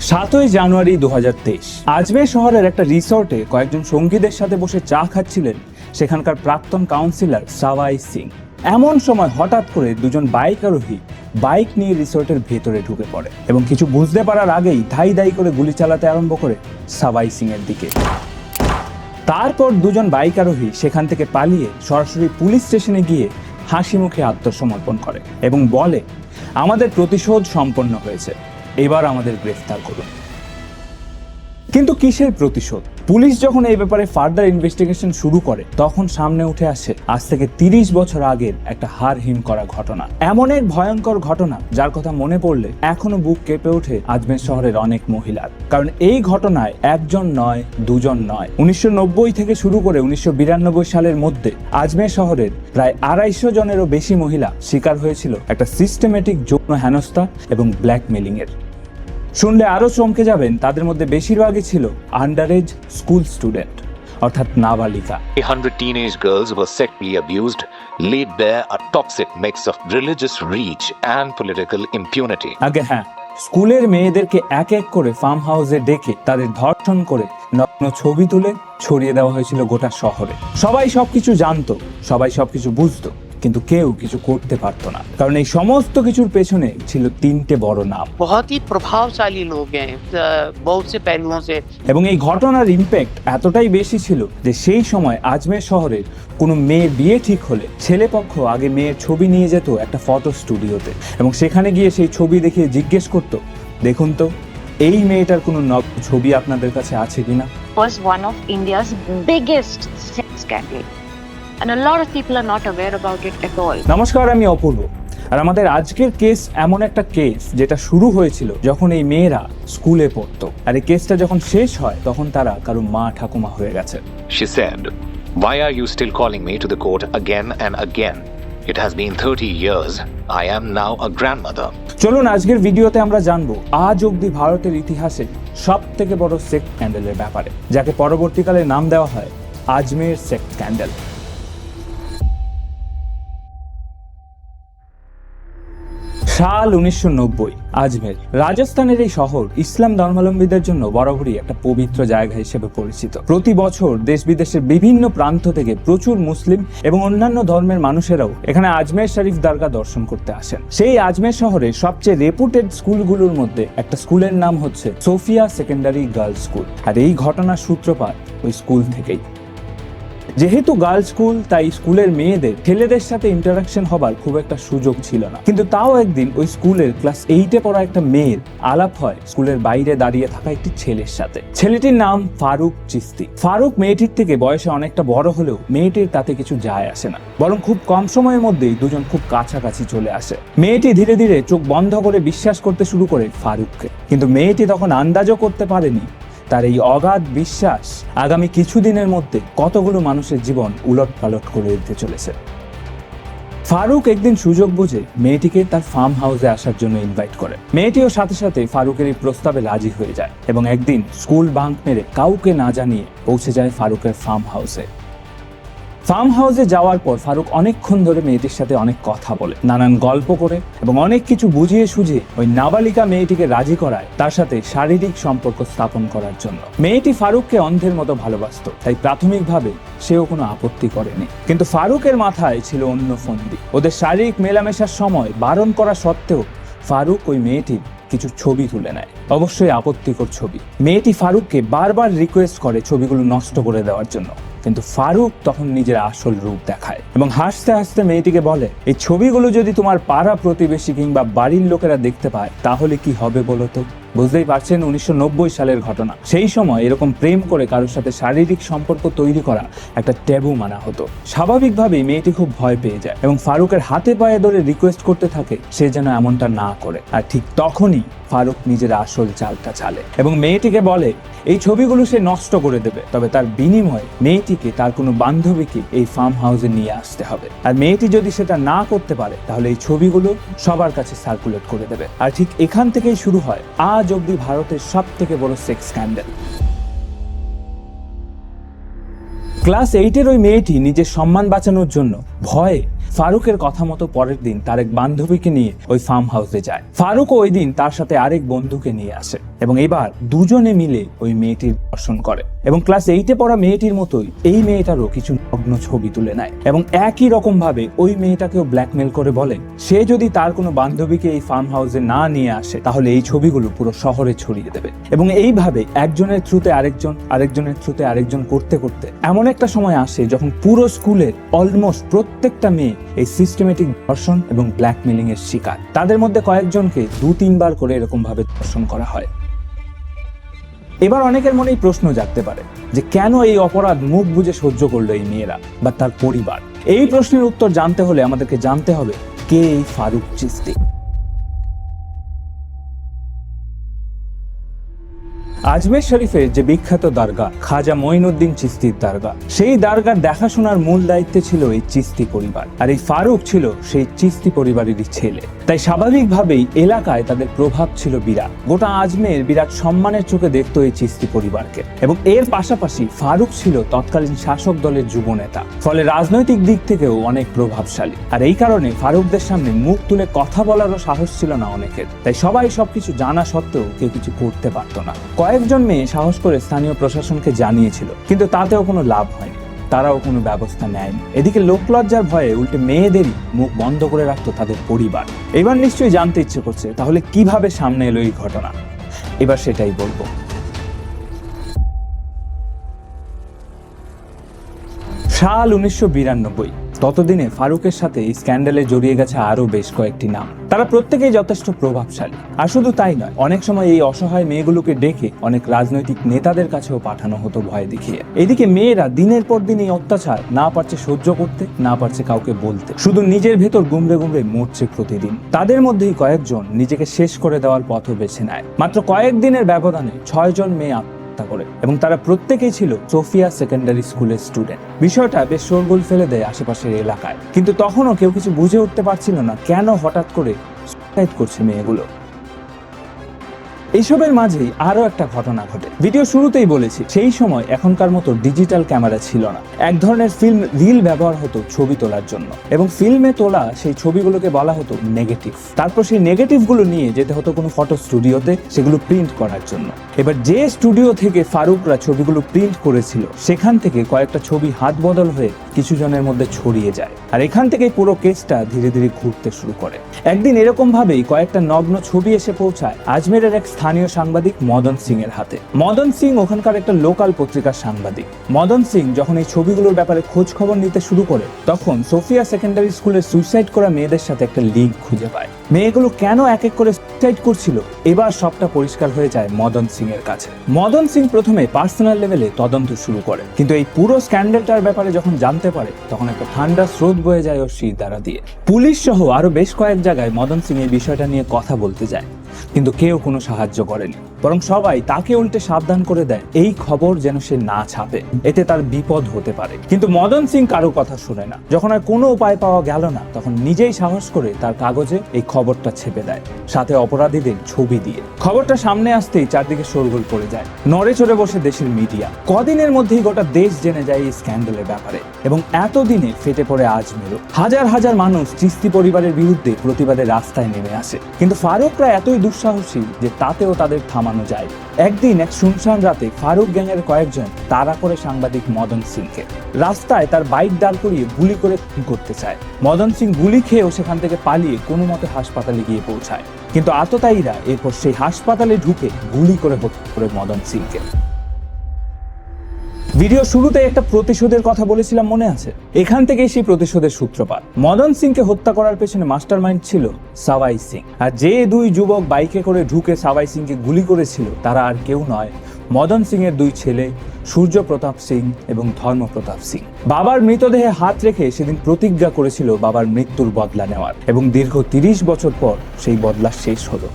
সাতই জানুয়ারি দু আজমের শহরের একটা রিসর্টে কয়েকজন সঙ্গীদের সাথে বসে চা খাচ্ছিলেন সেখানকার প্রাক্তন কাউন্সিলর সাওয়াই সিং। এমন সময় হঠাৎ করে দুজন বাইক আরোহী বাইক নিয়ে রিসর্টের ভেতরে ঢুকে পড়ে এবং কিছু বুঝতে পারার আগেই ধাই ধাই করে গুলি চালাতে আরম্ভ করে সাওয়াই সিং এর দিকে। তারপর দুজন বাইক আরোহী সেখান থেকে পালিয়ে সরাসরি পুলিশ স্টেশনে গিয়ে হাসি মুখে আত্মসমর্পণ করে এবং বলে, আমাদের প্রতিশোধ সম্পন্ন হয়েছে। এবার আমাদের গ্রেফতার করুন। কিন্তু কিসের প্রতিশোধ? পুলিশ যখন এই ব্যাপারে ফার্দার ইনভেস্টিগেশন শুরু করে, তখন সামনে উঠে আসে আজ থেকে তিরিশ বছর আগের একটা হার হিম করা ঘটনা। এমন এক ভয়ঙ্কর ঘটনা, যার কথা মনে পড়লে এখনও বুক কেঁপে ওঠে আজমের শহরের অনেক মহিলার কারণ এই ঘটনায় একজন নয়, দুজন নয়। উনিশশো থেকে শুরু করে উনিশশো বিরানব্বই সালের মধ্যে আজমের শহরের প্রায় আড়াইশো জনেরও বেশি মহিলা শিকার হয়েছিল একটা সিস্টেমেটিক যৌন হেনস্থা এবং ব্ল্যাকমেলিং এর। শুনলে আরও চমকে যাবেন তাদের মধ্যে বেশিরভাগই ছিল আন্ডার এজ স্কুল স্টুডেন্ট অর্থাৎ নাবালিকা। 100 teenage girls were sexually abused, laid bare a toxic mix of religious reach and political impunity. আগে হ্যাঁ স্কুলের মেয়েদেরকে এক এক করে ফার্ম হাউসে ডেকে তাদের ধর্ষণ করে নগ্ন ছবি তুলে ছড়িয়ে দেওয়া হয়েছিল গোটা শহরে। সবাই সবকিছু জানতো সবাই সবকিছু বুঝতো। কিন্তু কেউ কিছু করতে পারত না। কারণ এই সমস্ত কিছুর পেছনে ছিল তিনটে বড় নাম। প্রভাবশালী লোক এবং এই ঘটনার ইম্প্যাক্ট এতটাই বেশি ছিল যে সেই সময় আজমের শহরের কোনো মেয়ে বিয়ে ঠিক হলে ছেলে পক্ষ আগে মেয়ের ছবি নিয়ে যেত একটা ফটো স্টুডিওতে এবং সেখানে গিয়ে সেই ছবি দেখে জিজ্ঞেস করত দেখুন তো এই মেয়েটার কোনো ছবি আপনাদের কাছে আছে কিনা? Was one of India's biggest sex scandal. And a lot of people are not aware about it at all. নমস্কার আমি অপূর্ব আর আমাদের আজকের কেস এমন একটা কেস যেটা শুরু হয়েছিল যখন এই মেয়েরা স্কুলে পড়তো আর এই কেসটা যখন শেষ হয় তখন তারা কারও মা ঠাকুমা হয়ে গেছে She said, Why are you still calling me to the court again and again? It has been 30 years. I am now a grandmother. চলুন আজকের ভিডিওতে আমরা জানব আজ অবধি ভারতের ইতিহাসে সব থেকে বড় সেক্স স্ক্যান্ডেলের ব্যাপারে যাকে পরবর্তীকালে নাম দেওয়া হয় আজমের সেক্স স্ক্যান্ডেল সাল উনিশশো নব্বই, আজমের। রাজস্থানের এই শহর ইসলাম ধর্মাবলম্বীদের জন্য বরাবরই একটা পবিত্র জায়গা হিসেবে পরিচিত। প্রতি বছর দেশ বিদেশের বিভিন্ন প্রান্ত থেকে প্রচুর মুসলিম এবং অন্যান্য ধর্মের মানুষেরাও এখানে আজমের শরীফ দরগা দর্শন করতে আসেন। সেই আজমের শহরে সবচেয়ে রেপুটেড স্কুলগুলোর মধ্যে একটা স্কুলের নাম হচ্ছে সোফিয়া সেকেন্ডারি গার্লস স্কুল। আর এই ঘটনার সূত্রপাত ওই স্কুল থেকেই। যেহেতু গার্লস স্কুল, তাই স্কুলের মেয়েদের, ছেলেদের সাথে ইন্টারাকশন হবার খুব একটা সুযোগ ছিল না। কিন্তু তাও একদিন ওই স্কুলের ক্লাস এইটে পড়া একটা মেয়ের আলাপ হয় স্কুলের বাইরে দাঁড়িয়ে থাকা একটি ছেলের সাথে। ছেলেটির নাম ফারুক চিস্তি। ফারুক মেয়েটির থেকে বয়সে অনেকটা বড় হলেও মেয়েটির তাতে কিছু যায় আসে না। বরং খুব কম সময়ের মধ্যেই দুজন খুব কাছাকাছি চলে আসে। মেয়েটি ধীরে ধীরে চোখ বন্ধ করে বিশ্বাস করতে শুরু করে ফারুককে। কিন্তু মেয়েটি তখন আন্দাজও করতে পারেনি তার এই অগাধ বিশ্বাস আগামী কিছুদিনের মধ্যে কতগুলো মানুষের জীবন উলট পালট করে দিতে চলেছে। ফারুক একদিন সুযোগ বুঝে মেয়েটিকে তার ফার্ম হাউসে আসার জন্য ইনভাইট করে। মেয়েটিও সাথে সাথে ফারুকের এই প্রস্তাবে রাজি হয়ে যায় এবং একদিন স্কুল বাঙ্ক মেরে কাউকে না জানিয়ে পৌঁছে যায় ফারুকের ফার্ম হাউসে ফার্ম হাউসে যাওয়ার পর ফারুক অনেকক্ষণ ধরে মেয়েটির সাথে অনেক কথা বলে, নানান গল্প করে এবং অনেক কিছু বুঝিয়ে সুঝিয়ে ওই নাবালিকা মেয়েটিকে রাজি করায় তার সাথে শারীরিক সম্পর্ক স্থাপন করার জন্য। মেয়েটি ফারুককে অন্ধের মতো ভালোবাসতো, তাই প্রাথমিকভাবে সেও কোনো আপত্তি করেনি। কিন্তু ফারুকের মাথায় ছিল অন্য ফন্দি। ওদের শারীরিক মেলামেশার সময় বারণ করা সত্ত্বেও ফারুক ওই মেয়েটির কিছু ছবি তুলে নেয়। অবশ্যই আপত্তিকর ছবি। মেয়েটি ফারুককে বারবার রিকোয়েস্ট করে ছবিগুলো নষ্ট করে দেওয়ার জন্য। কিন্তু ফারুক তখন নিজের আসল রূপ দেখায় এবং হাসতে হাসতে মেয়েটিকে বলে, এই ছবিগুলো যদি তোমার পাড়া প্রতিবেশী কিংবা বাড়ির লোকেরা দেখতে পায়, তাহলে কি হবে বলো তো? বুঝতেই পারছেন, উনিশশো নব্বই সালের ঘটনা। সেই সময় এরকম প্রেম করে কারোর সাথে শারীরিক সম্পর্ক তৈরি করা একটা ট্যাবু মানা হতো। স্বাভাবিকভাবেই মেয়েটি খুব ভয় পেয়ে যায় এবং ফারুকের হাতে পায়ে ধরে রিকোয়েস্ট করতে থাকে, সে যেন এমনটা না করে। আর ঠিক তখনই ফারুক নিজের আসল চালটা চালে এবং মেয়েটিকে বলে, এই ছবিগুলো সে নষ্ট করে দেবে, তবে তার বিনিময়ে মেয়েটিকে, তার কোনো বান্ধবীকে এই ফার্ম হাউসে নিয়ে আসতে হবে। আর মেয়েটি যদি সেটা না করতে পারে, তাহলে এই ছবিগুলো সবার কাছে সার্কুলেট করে দেবে। আর ঠিক এখান থেকেই শুরু হয় আজ অবধি ভারতের সব থেকে বড় সেক্স স্ক্যান্ডেল ক্লাস এইটের ওই মেয়েটি নিজের সম্মান বাঁচানোর জন্য ভয়ে ফারুকের কথা মতো পরের দিন তার এক বান্ধবীকে নিয়ে ওই ফার্ম হাউসে যায়। ফারুক ওই দিন তার সাথে আরেক বন্ধুকে নিয়ে আসে। এবং এবার দুজনে মিলে ওই মেয়েটির দর্শন করে। এবং ক্লাস এইটে পড়া মেয়েটির মতোই এই মেয়েটারও কিছু নগ্ন ছবি তুলে নেয়। এবং একই রকম ভাবে ওই মেয়েটাকেও ব্ল্যাকমেল করে বলে, সে যদি তার কোনো বান্ধবীকে এই ফার্ম হাউসে না নিয়ে আসে, তাহলে এই ছবিগুলো পুরো শহরে ছড়িয়ে দেবে। এবং এইভাবে একজনের থ্রুতে আরেকজন, আরেকজনের থ্রুতে আরেকজন করতে করতে এমন একটা সময় আসে যখন পুরো স্কুলের অলমোস্ট প্রত্যেকটা মেয়ে এই সিস্টেমেটিক ধর্ষণ এবং ব্ল্যাকমেলিং এর শিকার। তাদের মধ্যে কয়েকজনকে দু তিনবার করে এরকম ভাবে ধর্ষণ করা হয়। এবার অনেকের মনেই প্রশ্ন জাগতে পারে যে কেন এই অপরাধ মুখ বুঝে সহ্য করল এই মেয়েরা বা তার পরিবার? এই প্রশ্নের উত্তর জানতে হলে আমাদেরকে জানতে হবে কে এই ফারুক চিস্তি। আজমের শরীফের যে বিখ্যাত দারগা, খাজা মঈনুদ্দিন চিস্তির দারগা, সেই দারগার দেখাশোনার মূল দায়িত্বে ছিল এই চিস্তি পরিবার। আর এই ফারুক ছিল সেই চিস্তি পরিবারেরই ছেলে। তাই স্বাভাবিকভাবেই এলাকায় তাদের প্রভাব ছিল বিরাট। গোটা আজমের বিরাট সম্মানের চোখে দেখত এই চিস্তি পরিবারকে। এবং এর পাশাপাশি ফারুক ছিল তৎকালীন শাসক দলের যুব নেতা। ফলে রাজনৈতিক দিক থেকেও অনেক প্রভাবশালী। আর এই কারণে ফারুকদের সামনে মুখ তুলে কথা বলারও সাহস ছিল না অনেকের। তাই সবাই সবকিছু জানা সত্ত্বেও কেউ কিছু করতে পারতো না। কয়েকজন মেয়ে সাহস করে স্থানীয় প্রশাসনকে জানিয়েছিল, কিন্তু তাতেও কোনো লাভ হয়নি। তারাও কোনো ব্যবস্থা নেয়নি। এদিকে লোকলজ্জার ভয়ে উল্টে মেয়েদেরই মুখ বন্ধ করে রাখতো তাদের পরিবার। এবার নিশ্চয়ই জানতে ইচ্ছে করছে, তাহলে কীভাবে সামনে এলো এই ঘটনা? এবার সেটাই বলব। সাল উনিশশো বিরানব্বই ততদিনে ফারুকের সাথে এই স্ক্যান্ডালে জড়িয়ে গেছে আরও বেশ কয়েকটি নাম। তারা প্রত্যেকেই যথেষ্ট প্রভাবশালী। আর শুধু তাই নয়, অনেক সময় এই অসহায় মেয়েগুলোকে ডেকে অনেক রাজনৈতিক নেতাদের কাছেও পাঠানো হতো ভয় দেখিয়ে। এদিকে মেয়েরা দিনের পর দিন এই অত্যাচার না পারছে সহ্য করতে, না পারছে কাউকে বলতে। শুধু নিজের ভেতর গুমড়ে গুমড়ে মরছে প্রতিদিন। তাদের মধ্যেই কয়েকজন নিজেকে শেষ করে দেওয়ার পথও বেছে নেয়। মাত্র কয়েকদিনের ব্যবধানে ছয়জন মেয়ে আত্মহত্যা করে এবং তারা প্রত্যেকেই ছিল সোফিয়া সেকেন্ডারি স্কুলের স্টুডেন্ট। বিষয়টা বেশ শোরগোল ফেলে দেয় আশেপাশের এলাকায়। কিন্তু তখনও কেউ কিছু বুঝে উঠতে পারছিল না কেন হঠাৎ করে করছে মেয়েগুলো। এইসবের মাঝেই আরও একটা ঘটনা ঘটে। ভিডিও শুরুতেই বলেছি, সেই সময় এখনকার মতো ডিজিটাল ক্যামেরা ছিল না। এক ধরনের ফিল্ম রিল ব্যবহার হতো ছবি তোলার জন্য এবং ফিল্মে তোলা সেই ছবিগুলোকে বলা হতো নেগেটিভ। তারপর সেই নেগেটিভগুলো নিয়ে যেতে হতো কোনো ফটো স্টুডিওতে, সেগুলো প্রিন্ট করার জন্য। এবার যে স্টুডিও থেকে ফারুকরা ছবিগুলো প্রিন্ট করেছিল, সেখান থেকে কয়েকটা ছবি হাত বদল হয়ে কিছু জনের মধ্যে ছড়িয়ে যায়। আর এখান থেকে পুরো কেসটা ধীরে ধীরে ঘুরতে শুরু করে। একদিন এরকম ভাবেই কয়েকটা নগ্ন ছবি এসে পৌঁছায় আজমেরের এক স্থানীয় সাংবাদিক মদন সিং এর হাতে। মদন সিং ওখানকার একটা লোকাল পত্রিকার সাংবাদিক। মদন সিং যখন এই ছবিগুলোর ব্যাপারে খোঁজ খবর নিতে শুরু করে, তখন সোফিয়া সেকেন্ডারি স্কুলে সুইসাইড করা মেয়েদের সাথে একটা লিঙ্ক খুঁজে পায়। মেয়েগুলো কেন এক এক করে সুইসাইড করছিল? এবার সবটা পরিষ্কার হয়ে যায় মদন সিং এর কাছে। মদন সিং প্রথমে পার্সোনাল লেভেলে তদন্ত শুরু করে, কিন্তু এই পুরো স্ক্যান্ডেলটার ব্যাপারে যখন জানতে পারে, তখন একটা ঠান্ডা স্রোত বয়ে যায় ওর শির দ্বারা দিয়ে। পুলিশ সহ আরও বেশ কয়েক জায়গায় মদন সিং এই বিষয়টা নিয়ে কথা বলতে যায়। কিন্তু কেউ কোনো সাহায্য করেনি। বরং সবাই তাকে উল্টে সাবধান করে দেয়, এই খবর যেন সে না ছাপে। এতে তার বিপদ হতে পারে। কিন্তু মদন সিং কারও কথা শুনে না। যখন আর কোনো উপায় পাওয়া গেল না, তখন নিজেই সাহস করে তার কাগজে এই খবরটা ছেপে দেয়। সাথে অপরাধীদের ছবি দিয়ে। খবরটা সামনে আসতেই চারদিকে শোরগোল পড়ে যায়। নড়ে চড়ে বসে দেশের মিডিয়া। কদিনের মধ্যেই গোটা দেশ জেনে যায় এই স্ক্যান্ডালের ব্যাপারে। এবং এতদিনে ফেটে পড়ে আজ আজমেরও হাজার হাজার মানুষ চিস্তি পরিবারের বিরুদ্ধে প্রতিবাদে রাস্তায় নেমে আসে। কিন্তু ফারুকরা এতই দুঃসাহসী যে তাতেও তাদের থামানো যায়। একদিন এক শুনশান রাতে ফারুক গ্যাংয়ের কয়েকজন তাড়া করে সাংবাদিক মদন সিংকে। রাস্তায় তার বাইক দাঁড় করিয়ে গুলি করে করতে চায়। মদন সিং গুলি খেয়েও সেখান থেকে পালিয়ে কোনো মতে হাসপাতালে গিয়ে পৌঁছায়। কিন্তু আততায়ীরা এরপর সেই হাসপাতালে ঢুকে গুলি করে হত্যা করে মদন সিংকে। ভিডিও শুরুতে একটা প্রতিশোধের কথা বলেছিলাম মনে আছে? এখান থেকেই সেই প্রতিশোধের সূত্রপাত। মদন সিংকে হত্যা করার পেছনে মাস্টার মাইন্ড ছিল সাওয়াই সিং। আর যে দুই যুবক বাইকে করে ঢুকে সাওয়াই সিংকে গুলি করেছিল, তারা আর কেউ নয়। মদন সিং এর দুই ছেলে সূর্য প্রতাপ সিং এবং ধর্ম প্রতাপ সিং। বাবার মৃতদেহে হাত রেখে সেদিন প্রতিজ্ঞা করেছিল বাবার মৃত্যুর বদলা নেওয়ার। এবং দীর্ঘ তিরিশ বছর পর সেই বদলা শেষ হলো।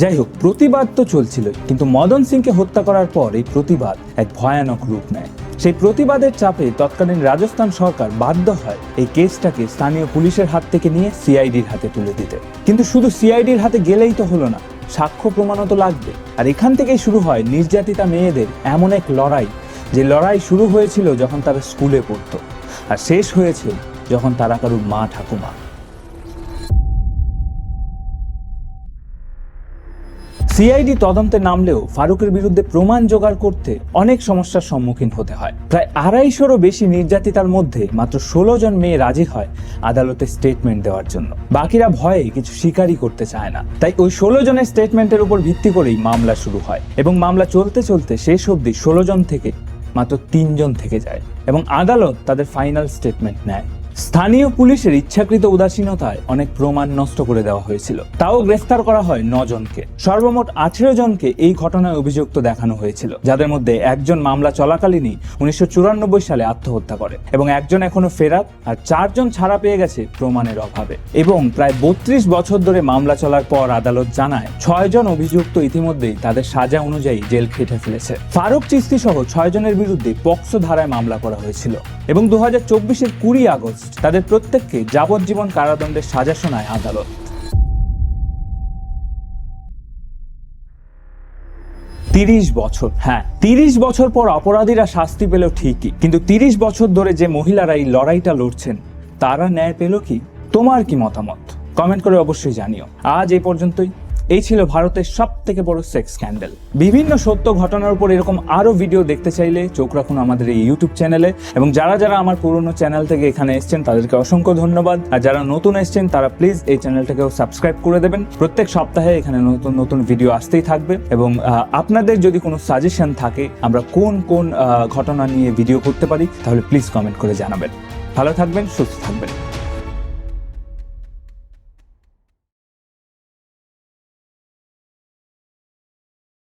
যাই হোক প্রতিবাদ তো চলছিল কিন্তু মদন সিংকে হত্যা করার পর এই প্রতিবাদ এক ভয়ানক রূপ নেয়। সেই প্রতিবাদের চাপে তৎকালীন রাজস্থান সরকার বাধ্য হয় এই কেসটাকে স্থানীয় পুলিশের হাত থেকে নিয়ে সিআইডির হাতে তুলে দিতে। কিন্তু শুধু সিআইডির হাতে গেলেই তো হলো না, সাক্ষ্য প্রমাণও তো লাগবে। আর এখান থেকেই শুরু হয় নির্যাতিতা মেয়েদের এমন এক লড়াই, যে লড়াই শুরু হয়েছিল যখন তারা স্কুলে পড়তো, আর শেষ হয়েছে যখন তারা কারুর মা ঠাকুমা। সিআইডি তদন্তে নামলেও ফারুকের বিরুদ্ধে প্রমাণ জোগাড় করতে অনেক সমস্যার সম্মুখীন হতে হয়। প্রায় আড়াইশোরও বেশি নির্যাতিতার মধ্যে মাত্র ষোলো জন মেয়ে রাজি হয় আদালতে স্টেটমেন্ট দেওয়ার জন্য। বাকিরা ভয়ে কিছু স্বীকারই করতে চায় না। তাই ওই ষোলো জনের স্টেটমেন্টের উপর ভিত্তি করেই মামলা শুরু হয় এবং মামলা চলতে চলতে শেষ অবধি ষোলো জন থেকে মাত্র তিনজন থেকে যায় এবং আদালত তাদের ফাইনাল স্টেটমেন্ট নেয়। স্থানীয় পুলিশের ইচ্ছাকৃত উদাসীনতায় অনেক প্রমাণ নষ্ট করে দেওয়া হয়েছিল। তাও গ্রেফতার করা হয় নজনকে। সর্বমোট আঠেরো জনকে এই ঘটনায় অভিযুক্ত দেখানো হয়েছিল, যাদের মধ্যে একজন মামলা চলাকালীনই উনিশশো চুরানব্বই সালে আত্মহত্যা করে এবং একজন এখনও ফেরাত আর চারজন ছাড়া পেয়ে গেছে প্রমাণের অভাবে। এবং প্রায় বত্রিশ বছর ধরে মামলা চলার পর আদালত জানায় ছয়জন অভিযুক্ত ইতিমধ্যেই তাদের সাজা অনুযায়ী জেল খেটে ফেলেছে। ফারুক চিস্তি সহ ছয় জনের বিরুদ্ধে পক্সো ধারায় মামলা করা হয়েছিল এবং দু হাজার চব্বিশের কুড়ি আগস্ট তাদের প্রত্যেককে যাবজ্জীবন কারাদণ্ডের সাজা শোনায় আদালত। তিরিশ বছর হ্যাঁ তিরিশ বছর পর অপরাধীরা শাস্তি পেল ঠিকই, কিন্তু তিরিশ বছর ধরে যে মহিলারা এই লড়াইটা লড়ছেন, তারা ন্যায় পেল কি? তোমার কি মতামত? কমেন্ট করে অবশ্যই জানিও। আজ এই পর্যন্তই। এই ছিল ভারতের সব থেকে বড় সেক্স স্ক্যান্ডেল বিভিন্ন সত্য ঘটনার উপর এরকম আরও ভিডিও দেখতে চাইলে চোখ রাখুন আমাদের এই ইউটিউব চ্যানেলে এবং যারা যারা আমার পুরনো চ্যানেল থেকে এখানে এসছেন, তাদেরকে অসংখ্য ধন্যবাদ। আর যারা নতুন এসছেন, তারা প্লিজ এই চ্যানেলটাকেও সাবস্ক্রাইব করে দেবেন। প্রত্যেক সপ্তাহে এখানে নতুন নতুন ভিডিও আসতেই থাকবে এবং আপনাদের যদি কোনো সাজেশন থাকে, আমরা কোন কোন ঘটনা নিয়ে ভিডিও করতে পারি, তাহলে প্লিজ কমেন্ট করে জানাবেন। ভালো থাকবেন, সুস্থ থাকবেন।